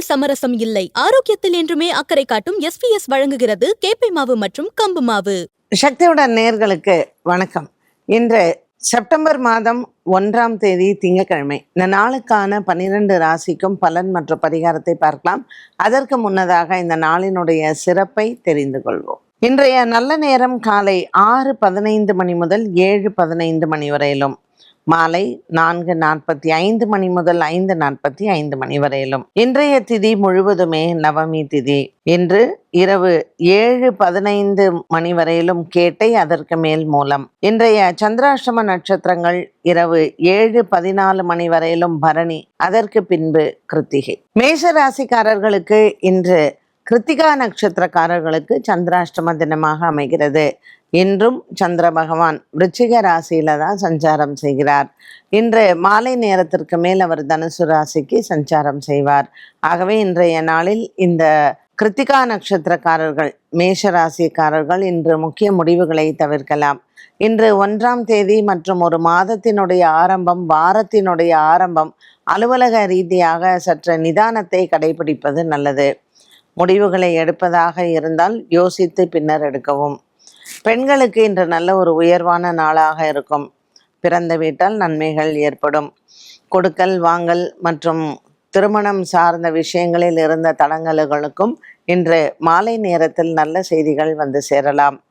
உணவில் சமரசம் இல்லை. ஆரோக்கியத்தில் என்றுமே அக்கறை காட்டும் எஸ்பிஎஸ் வழங்குகிறது கேப்பை மாவு மற்றும் கம்பு மாவு. சக்தியுடன் நேர்களுக்கு வணக்கம். இன்று செப்டம்பர் மாதம் ஒன்றாம் தேதி திங்கக்கிழமை இந்த நாளுக்கான பன்னிரண்டு ராசிக்கும் பலன் மற்றும் பரிகாரத்தை பார்க்கலாம். அதற்கு முன்னதாக இந்த நாளினுடைய சிறப்பை தெரிந்து கொள்வோம். இன்றைய நல்ல நேரம் காலை ஆறு பதினைந்து மணி முதல் ஏழு பதினைந்து மணி வரையிலும். மாலை நான்கு நாற்பத்தி ஐந்து மணி முதல் ஐந்து நாற்பத்தி ஐந்து மணி வரையிலும். இன்றைய திதி முழுவதுமே நவமி திதி. இன்று இரவு ஏழு பதினைந்து மணி வரையிலும் கேட்டை அதற்கு மேல் மூலம். இன்றைய சந்திராஷ்டம நட்சத்திரங்கள் இரவு ஏழு பதினாலு மணி வரையிலும் பரணி அதற்கு பின்பு கிருத்திகை. மேஷ ராசிக்காரர்களுக்கு இன்று கிருத்திகா நட்சத்திரக்காரர்களுக்கு சந்திராஷ்டம தினமாக அமைகிறது. இன்றும் சந்திர பகவான் விருச்சிக ராசியில தான் சஞ்சாரம் செய்கிறார். இன்று மாலை நேரத்திற்கு மேல் அவர் தனுசு ராசிக்கு சஞ்சாரம் செய்வார். ஆகவே இன்றைய நாளில் இந்த கிருத்திகா நட்சத்திரக்காரர்கள் மேஷ ராசிக்காரர்கள் இன்று முக்கிய முடிவுகளை தவிர்க்கலாம். இன்று ஒன்றாம் தேதி மற்றும் ஒரு மாதத்தினுடைய ஆரம்பம் வாரத்தினுடைய ஆரம்பம் அலுவலக ரீதியாக சற்று நிதானத்தை கடைபிடிப்பது நல்லது. முடிவுகளை எடுப்பதாக இருந்தால் யோசித்து பின்னர் எடுக்கவும். பெண்களுக்கு இன்று நல்ல ஒரு உயர்வான நாளாக இருக்கும். பிறந்த வீட்டால் நன்மைகள் ஏற்படும். கொடுக்கல் வாங்கல் மற்றும் திருமணம் சார்ந்த விஷயங்களில் இருந்த தடங்கல்களுக்கும் இன்று மாலை நேரத்தில் நல்ல செய்திகள் வந்து சேரலாம்.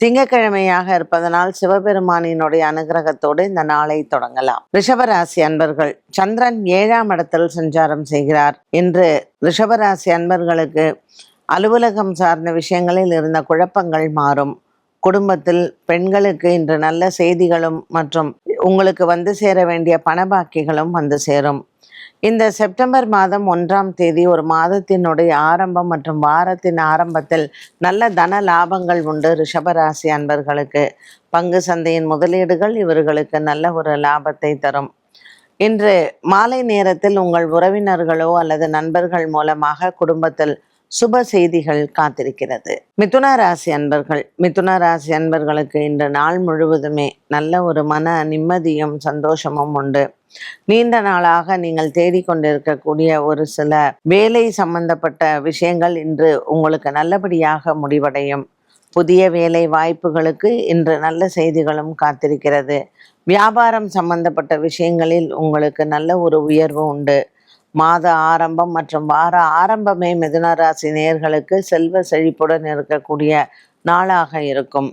திங்கக்கிழமையாக இருப்பதனால் சிவபெருமானினுடைய அனுகிரகத்தோடு இந்த நாளை தொடங்கலாம். ரிஷபராசி அன்பர்கள் சந்திரன் ஏழாம் இடத்தில் சஞ்சாரம் செய்கிறார். இன்று ரிஷபராசி அன்பர்களுக்கு அலுவலகம் சார்ந்த விஷயங்களில் இருந்த குழப்பங்கள் மாறும். குடும்பத்தில் பெண்களுக்கு இன்று நல்ல செய்திகளும் மற்றும் உங்களுக்கு வந்து சேர வேண்டிய பணபாக்கிகளும் வந்து சேரும். இந்த செப்டம்பர் மாதம் ஒன்றாம் தேதி ஒரு மாதத்தினுடைய ஆரம்பம் மற்றும் வாரத்தின் ஆரம்பத்தில் நல்ல தன லாபங்கள் உண்டு ரிஷபராசி அன்பர்களுக்கு. பங்கு சந்தையின் முதலீடுகள் இவர்களுக்கு நல்ல ஒரு லாபத்தை தரும். இன்று மாலை நேரத்தில் உங்கள் உறவினர்களோ அல்லது நண்பர்கள் மூலமாக குடும்பத்தில் சுப செய்திகள் காத்திருக்கிறது. மிதுன ராசி அன்பர்கள் மிதுன ராசி அன்பர்களுக்கு இன்று நாள் முழுவதுமே நல்ல ஒரு மன நிம்மதியும் சந்தோஷமும் உண்டு. நீண்ட நாளாக நீங்கள் தேடிக்கொண்டிருக்கக்கூடிய ஒரு சில வேலை சம்பந்தப்பட்ட விஷயங்கள் இன்று உங்களுக்கு நல்லபடியாக முடிவடையும். புதிய வேலை வாய்ப்புகளுக்கு இன்று நல்ல செய்திகளும் காத்திருக்கிறது. வியாபாரம் சம்பந்தப்பட்ட விஷயங்களில் உங்களுக்கு நல்ல ஒரு உயர்வு உண்டு. மாத ஆரம்பம் மற்றும் வார ஆரம்பமே மிதுன ராசி நேர்களுக்கு செல்வ செழிப்புடன் இருக்கக்கூடிய நாளாக இருக்கும்.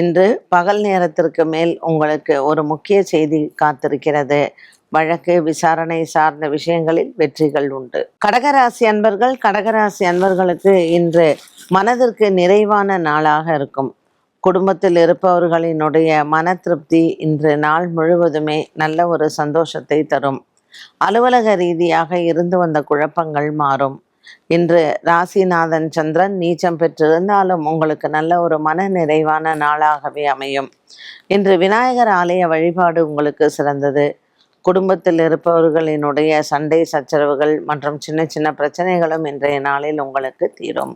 இன்று பகல் நேரத்திற்கு மேல் உங்களுக்கு ஒரு முக்கிய செய்தி காத்திருக்கிறது. வழக்கு விசாரணை சார்ந்த விஷயங்களில் வெற்றிகள் உண்டு. கடகராசி அன்பர்கள் கடகராசி அன்பர்களுக்கு இன்று மனதிற்கு நிறைவான நாளாக இருக்கும். குடும்பத்தில் இருப்பவர்களினுடைய மன திருப்தி இன்று நாள் முழுவதுமே நல்ல ஒரு சந்தோஷத்தை தரும். அலுவலக ரீதியாக இருந்து வந்த குழப்பங்கள் மாறும். இன்று ராசிநாதன் சந்திரன் நீச்சம் பெற்றிருந்தாலும் உங்களுக்கு நல்ல ஒரு மன நிறைவான நாளாகவே அமையும். இன்று விநாயகர் ஆலய வழிபாடு உங்களுக்கு சிறந்தது. குடும்பத்தில் இருப்பவர்களினுடைய சண்டை சச்சரவுகள் மற்றும் சின்ன சின்ன பிரச்சனைகளும் இன்றைய நாளில் உங்களுக்கு தீரும்.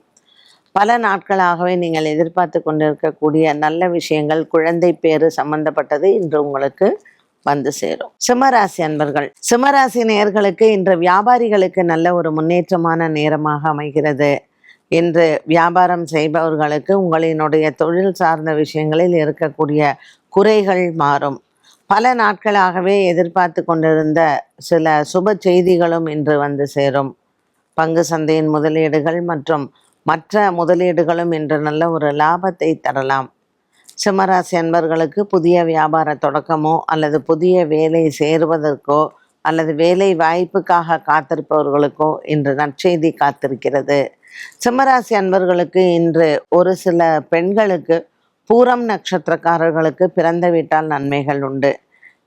பல நாட்களாகவே நீங்கள் எதிர்பார்த்து கொண்டிருக்கக்கூடிய நல்ல விஷயங்கள் குழந்தை பேரு சம்பந்தப்பட்டது இன்று உங்களுக்கு வந்து சேரும். சிம்மராசி அன்பர்கள் சிம்மராசி நேயர்களுக்கு இன்று வியாபாரிகளுக்கு நல்ல ஒரு முன்னேற்றமான நேரமாக அமைகிறது. இன்று வியாபாரம் செய்பவர்களுக்கு உங்களினுடைய தொழில் சார்ந்த விஷயங்களில் இருக்கக்கூடிய குறைகள் மாறும். பல நாட்களாகவே எதிர்பார்த்து கொண்டிருந்த சில சுப செய்திகளும் இன்று வந்து சேரும். பங்கு சந்தையின் முதலீடுகள் மற்றும் மற்ற முதலீடுகளும் இன்று நல்ல ஒரு லாபத்தை தரலாம். சிம்மராசி அன்பர்களுக்கு புதிய வியாபார தொடக்கமோ அல்லது புதிய வேலை சேருவதற்கோ அல்லது வேலை வாய்ப்புக்காக காத்திருப்பவர்களுக்கோ இன்று நற்செய்தி காத்திருக்கிறது. சிம்மராசி அன்பர்களுக்கு இன்று ஒரு சில பெண்களுக்கு பூரம் நட்சத்திரக்காரர்களுக்கு பிறந்த வீட்டால் நன்மைகள் உண்டு.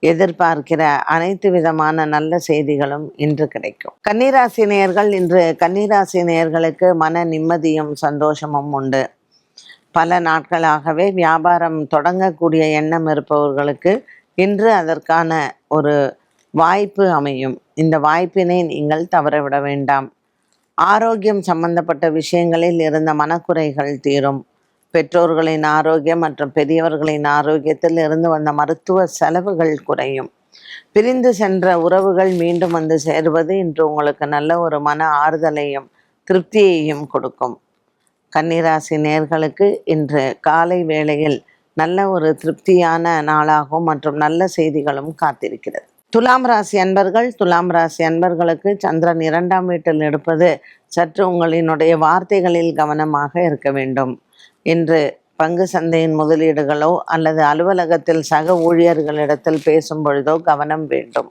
எதிர்பார்க்கிற அனைத்து விதமான நல்ல செய்திகளும் இன்று கிடைக்கும். கன்னிராசி நேயர்கள் இன்று கன்னிராசி நேயர்களுக்கு மன நிம்மதியும் சந்தோஷமும் உண்டு. பல நாட்களாகவே வியாபாரம் தொடங்கக்கூடிய எண்ணம் இருப்பவர்களுக்கு இன்று அதற்கான ஒரு வாய்ப்பு அமையும். இந்த வாய்ப்பினை நீங்கள் தவறவிட வேண்டாம். ஆரோக்கியம் சம்பந்தப்பட்ட விஷயங்களில் இருந்த மனக்குறைகள் தீரும். பெற்றோர்களின் ஆரோக்கியம் மற்றும் பெரியவர்களின் ஆரோக்கியத்தில் இருந்து வந்த மருத்துவ செலவுகள் குறையும். பிரிந்து சென்ற உறவுகள் மீண்டும் வந்து சேருவது இன்று உங்களுக்கு நல்ல ஒரு மன ஆறுதலையும் திருப்தியையும் கொடுக்கும். கன்னிராசி நேர்களுக்கு இன்று காலை வேளையில் நல்ல ஒரு திருப்தியான நாளாகவும் மற்றும் நல்ல செய்திகளும் காத்திருக்கிறது. துலாம் ராசி அன்பர்கள் துலாம் ராசி அன்பர்களுக்கு சந்திரன் இரண்டாம் வீட்டில் இருப்பது சற்று உங்களினுடைய வார்த்தைகளில் கவனமாக இருக்க வேண்டும். இன்று பங்கு சந்தையின் முதலீடுகளோ அல்லது அலுவலகத்தில் சக ஊழியர்களிடத்தில் பேசும் பொழுதோ கவனம் வேண்டும்.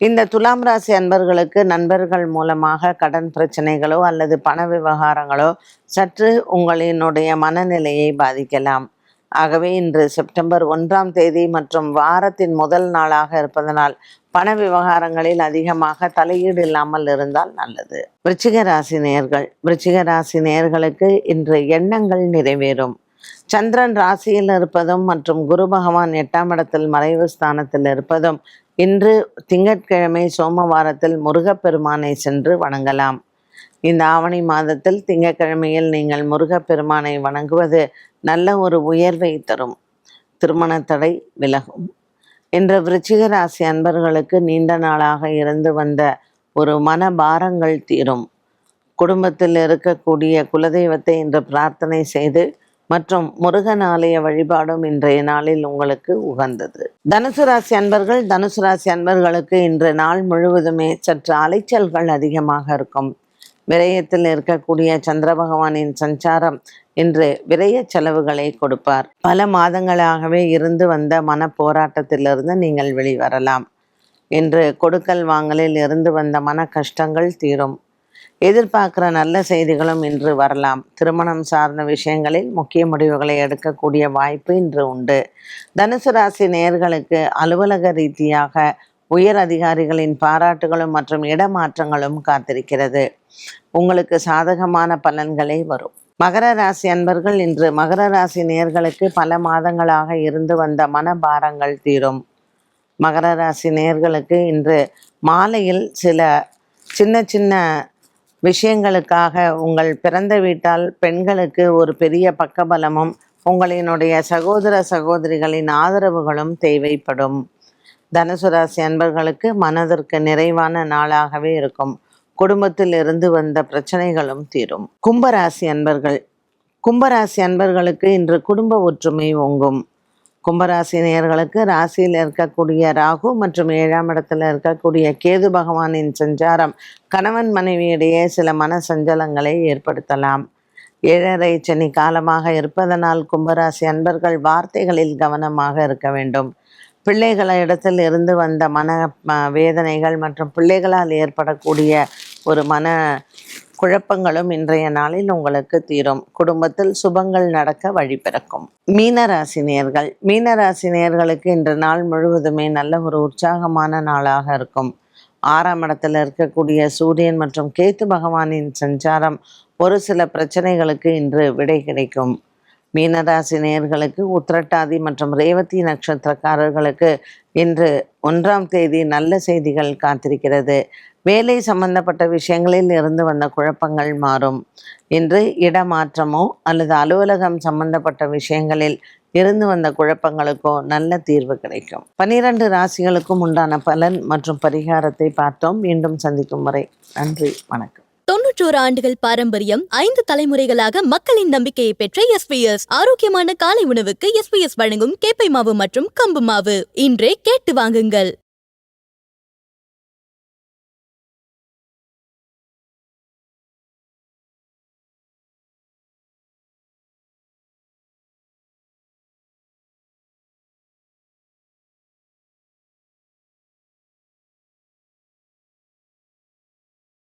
இந்த துலாம் ராசி அன்பர்களுக்கு நண்பர்கள் மூலமாக கடன் பிரச்சனைகளோ அல்லது பண விவகாரங்களோ சற்று உங்களினுடைய மனநிலையை பாதிக்கலாம். ஆகவே இன்று செப்டம்பர் ஒன்றாம் தேதி மற்றும் வாரத்தின் முதல் நாளாக இருப்பதனால் பண விவகாரங்களில் அதிகமாக தலையீடு இல்லாமல் இருந்தால் நல்லது. விருச்சிக ராசி நேர்கள் விருச்சிக ராசி நேர்களுக்கு இன்று எண்ணங்கள் நிறைவேறும். சந்திரன் ராசியில் இருப்பதும் மற்றும் குரு பகவான் எட்டாம் இடத்தில் மறைவு ஸ்தானத்தில் இருப்பதும் இன்று திங்கட்கிழமை சோமவாரத்தில் முருகப்பெருமானை சென்று வணங்கலாம். இந்த ஆவணி மாதத்தில் திங்கட்கிழமையில் நீங்கள் முருகப்பெருமானை வணங்குவது நல்ல ஒரு உயர்வை தரும். திருமண தடை விலகும். இன்று விருச்சிக ராசி அன்பர்களுக்கு நீண்ட நாளாக இருந்து வந்த ஒரு மன பாரங்கள் தீரும். குடும்பத்தில் இருக்கக்கூடிய குலதெய்வத்தை இன்று பிரார்த்தனை செய்து மற்றும் முருகன் ஆலய வழிபாடும் இன்றைய நாளில் உங்களுக்கு உகந்தது. தனுசு ராசி அன்பர்கள் தனுசு ராசி அன்பர்களுக்கு இன்று நாள் முழுவதுமே சற்று அலைச்சல்கள் அதிகமாக இருக்கும். விரயத்தில் இருக்கக்கூடிய சந்திர பகவானின் சஞ்சாரம் இன்று விரய செலவுகளை கொடுப்பார். பல மாதங்களாகவே இருந்து வந்த மன போராட்டத்திலிருந்து நீங்கள் வெளிவரலாம். இன்று கொடுக்கல் வாங்கலில் இருந்து வந்த மன கஷ்டங்கள் தீரும். எதிர்பார்க்குற நல்ல செய்திகளும் இன்று வரலாம். திருமணம் சார்ந்த விஷயங்களில் முக்கிய முடிவுகளை எடுக்கக்கூடிய வாய்ப்பு இன்று உண்டு. தனுசு ராசி நேயர்களுக்கு அலுவலக ரீதியாக உயர் அதிகாரிகளின் பாராட்டுகளும் மற்றும் இடமாற்றங்களும் காத்திருக்கிறது. உங்களுக்கு சாதகமான பலன்களே வரும். மகர ராசி அன்பர்கள் இன்று மகர ராசி நேர்களுக்கு பல மாதங்களாக இருந்து வந்த மனபாரங்கள் தீரும். மகர ராசி நேர்களுக்கு இன்று மாலையில் சில சின்ன சின்ன விஷயங்களுக்காக உங்கள் பிறந்த வீட்டால் பெண்களுக்கு ஒரு பெரிய பக்கபலமும் உங்களினுடைய சகோதர சகோதரிகளின் ஆதரவுகளும் தேவைப்படும். தனுசு ராசி அன்பர்களுக்கு மனதிற்கு நிறைவான நாளாகவே இருக்கும். குடும்பத்தில் இருந்து வந்த பிரச்சனைகளும் தீரும். கும்பராசி அன்பர்கள். கும்பராசி அன்பர்களுக்கு இன்று குடும்ப ஒற்றுமை ஓங்கும். கும்பராசி நேயர்களுக்கு ராசியில் இருக்கக்கூடிய ராகு மற்றும் ஏழாம் இடத்துல இருக்கக்கூடிய கேது பகவானின் சஞ்சாரம் கணவன் மனைவியிடையே சில மன சஞ்சலங்களை ஏற்படுத்தலாம். ஏழரை சனி காலமாக இருப்பதனால் கும்பராசி அன்பர்கள் வார்த்தைகளில் கவனமாக இருக்க வேண்டும். பிள்ளைகள இடத்தில் இருந்து வந்த மன வேதனைகள் மற்றும் பிள்ளைகளால் ஏற்படக்கூடிய ஒரு மன குழப்பங்களும் இன்றைய நாளில் உங்களுக்கு தீரும். குடும்பத்தில் சுபங்கள் நடக்க வழி பிறக்கும். மீனராசினியர்கள். மீனராசினியர்களுக்கு இன்று நாள் முழுவதுமே நல்ல ஒரு உற்சாகமான நாளாக இருக்கும். ஆறாம் இடத்துல இருக்கக்கூடிய சூரியன் மற்றும் கேத்து பகவானின் சஞ்சாரம் ஒரு சில பிரச்சனைகளுக்கு இன்று விடை கிடைக்கும். மீனராசி நேயர்களுக்கு உத்திரட்டாதி மற்றும் ரேவதி நட்சத்திரக்காரர்களுக்கு இன்று ஒன்றாம் தேதி நல்ல செய்திகள் காத்திருக்கிறது. வேலை சம்பந்தப்பட்ட விஷயங்களில் இருந்து வந்த குழப்பங்கள் மாறும். இன்று இடமாற்றமோ அல்லது அலுவலகம் சம்பந்தப்பட்ட விஷயங்களில் இருந்து வந்த குழப்பங்களுக்கோ நல்ல தீர்வு கிடைக்கும். பனிரெண்டு ராசிகளுக்கும் உண்டான பலன் மற்றும் பரிகாரத்தை பார்த்தோம். மீண்டும் சந்திக்கும் வரை நன்றி வணக்கம். தொன்னூற்றோரு ஆண்டுகள் பாரம்பரியம் ஐந்து தலைமுறைகளாக மக்களின் நம்பிக்கையை பெற்ற எஸ்பிஎஸ் ஆரோக்கியமான காலை உணவுக்கு எஸ்பிஎஸ் வழங்கும் கேப்பை மாவு மற்றும் கம்பு மாவு. இன்றே கேட்டு வாங்குங்கள்.